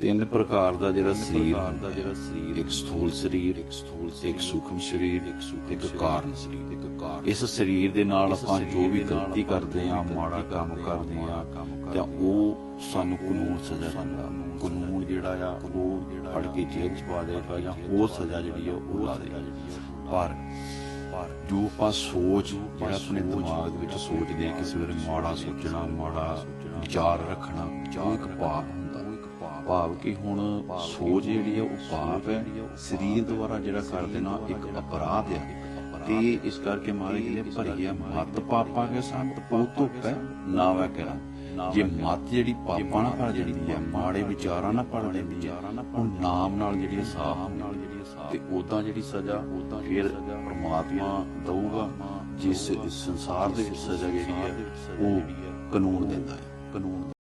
ਤਿੰਨ ਪ੍ਰਕਾਰ ਦਾ ਜਿਹੜਾ ਸਰੀਰ ਦਾ ਜਿਹੜਾ ਸਰੀਰ ਇੱਕ ਸਥੂਲ ਸਰੀਰ ਇੱਕ ਸਥੂਲ ਇੱਕ ਸੂਖਮ ਸਰੀਰ ਇੱਕ ਸੂਖਮ ਇੱਕ ਕਾਰਨ ਸਰੀਰ ਇੱਕ ਕਾਰਨ ਇਸ ਸਰੀਰ ਦੇ ਨਾਲ ਆਪਾਂ ਜੋ ਵੀ ਗਲਤੀ ਕਰਦੇ ਆ ਮਾੜਾ ਕੰਮ ਕਰਦੇ ਆ ਤਾਂ ਉਹ ਸਾਨੂੰ ਕਾਨੂੰਨ ਸਜ਼ਾ ਦਿੰਦਾ ਕਾਨੂੰਨ ਜਿਹੜਾ ਆ ਉਹ ਫੜ ਕੇ ਜੇਲ੍ਹ ਚ ਪਾ ਦੇਗਾ ਜਾਂ ਹੋਰ ਸਜ਼ਾ ਜਿਹੜੀ ਆ ਉਹ ਲਾ ਦੇਗਾ ਪਰ ਪਰ ਜੋ ਆਪਾਂ ਸੋਚ ਜਿਹੜਾ ਆਪਣੇ ਦਿਮਾਗ ਵਿੱਚ ਸੋਚਦੇ ਆ ਕਿਸੇ ਵੇਲੇ ਮਾੜਾ ਸੋਚਣਾ ਮਾੜਾ ਵਿਚਾਰ ਰੱਖਣਾ ਉਹ ਇੱਕ ਪਾਪ ਹੁੰਦਾ ਭਾਵ ਕਿ ਹੁਣ ਸੋਚ ਜਿਹੜੀ ਆ ਉਹ ਪਾਪ ਹੈ। ਸਰੀਰ ਦੁਆਰਾ ਜਿਹੜਾ ਕਰ ਦੇਣਾ ਇੱਕ ਅਪਰਾਧ ਹੈ। ਤੇ ਇਸ ਕਰਕੇ ਮਾਰੇ ਕਹਿੰਦੇ ਭਰੀਆ ਮਤ ਪਾਪਾਂ ਕੇ ਸੰਤ ਪੋ ਧੁੱਪੈ ਨਾ ਕਰਾਂ। ਜੇ ਮਤ ਜਿਹੜੀ ਪਾਪਾਂ ਨਾਲ ਭਰ ਜਾਂਦੀ ਹੈ, ਮਾੜੇ ਵਿਚਾਰਾਂ ਨਾਲ ਭਰ ਜਾਂਦੀ ਹੈ ਉਹ ਨਾਮ ਨਾਲ ਜਿਹੜੀ ਸਾਫ਼ ਨਾਲ ਜਿਹੜੀ ਸਾਫ਼ ਤੇ ਉਦਾਂ ਜਿਹੜੀ ਸਜ਼ਾ ਉਦਾਂ ਫਿਰ ਪ੍ਰਮਾਤਮਾ ਦਊਗਾ, ਜਿਸ ਸੰਸਾਰ ਦੇ ਵਿੱਚ ਸਜ਼ਾ ਜਿਹੜੀ ਹੈ, ਉਹ ਕਾਨੂੰਨ ਦਿੰਦਾ ਹੈ। ਕਾਨੂੰਨ